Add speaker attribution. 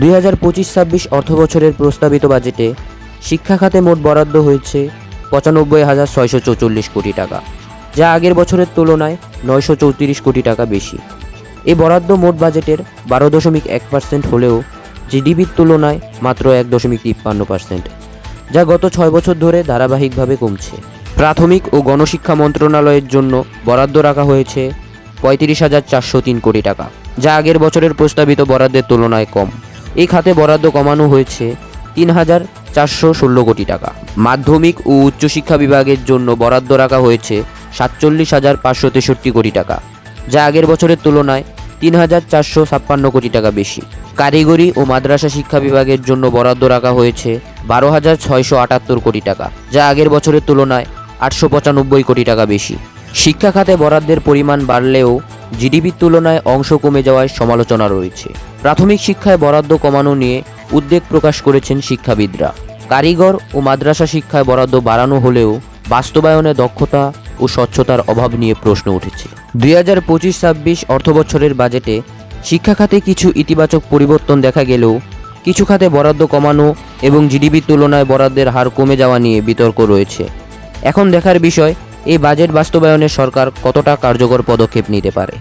Speaker 1: দুই হাজার পঁচিশ ছাব্বিশ অর্থবছরের প্রস্তাবিত বাজেটে শিক্ষা খাতে মোট বরাদ্দ হয়েছে পঁচানব্বই হাজার ছয়শো চৌচল্লিশ কোটি টাকা, যা আগের বছরের তুলনায় নয়শো চৌত্রিশ কোটি টাকা বেশি। এই বরাদ্দ মোট বাজেটের বারো দশমিক এক পার্সেন্ট হলেও জিডিপির তুলনায় মাত্র এক দশমিক তিপ্পান্ন পার্সেন্ট, যা গত ছয় বছর ধরে ধারাবাহিকভাবে কমছে। প্রাথমিক ও গণশিক্ষা মন্ত্রণালয়ের জন্য বরাদ্দ রাখা হয়েছে পঁয়ত্রিশ হাজার চারশো তিন কোটি টাকা, যা আগের বছরের প্রস্তাবিত বরাদ্দের তুলনায় কম। এই খাতে বরাদ্দ কমানো হয়েছে তিন হাজার চারশো ষোলো কোটি টাকা। মাধ্যমিক ও উচ্চশিক্ষা বিভাগের জন্য বরাদ্দ রাখা হয়েছে সাতচল্লিশ হাজার পাঁচশো তেষট্টি কোটি টাকা, যা আগের বছরের তুলনায় তিন হাজার চারশো ছাপ্পান্ন কোটি টাকা বেশি। কারিগরি ও মাদ্রাসা শিক্ষা বিভাগের জন্য বরাদ্দ রাখা হয়েছে বারো হাজার ছয়শো আটাত্তর কোটি টাকা, যা আগের বছরের তুলনায় আটশো পঁচানব্বই কোটি টাকা বেশি। শিক্ষা খাতে বরাদ্দের পরিমাণ বাড়লেও জিডিপির তুলনায় অংশ কমে যাওয়ায় সমালোচনা রয়েছে। প্রাথমিক শিক্ষায় বরাদ্দ কমানো নিয়ে উদ্বেগ প্রকাশ করেছেন শিক্ষাবিদরা। কারিগর ও মাদ্রাসা শিক্ষায় বরাদ্দ বাড়ানো হলেও বাস্তবায়নে দক্ষতা ও স্বচ্ছতার অভাব নিয়ে প্রশ্ন উঠেছে। দুই হাজার পঁচিশ ছাব্বিশ অর্থবছরের বাজেটে শিক্ষা খাতে কিছু ইতিবাচক পরিবর্তন দেখা গেলেও কিছু খাতে বরাদ্দ কমানো এবং জিডিপির তুলনায় বরাদ্দের হার কমে যাওয়া নিয়ে বিতর্ক রয়েছে। এখন দেখার বিষয় এই বাজেট বাস্তবায়নে সরকার কতটা কার্যকর পদক্ষেপ নিতে পারে?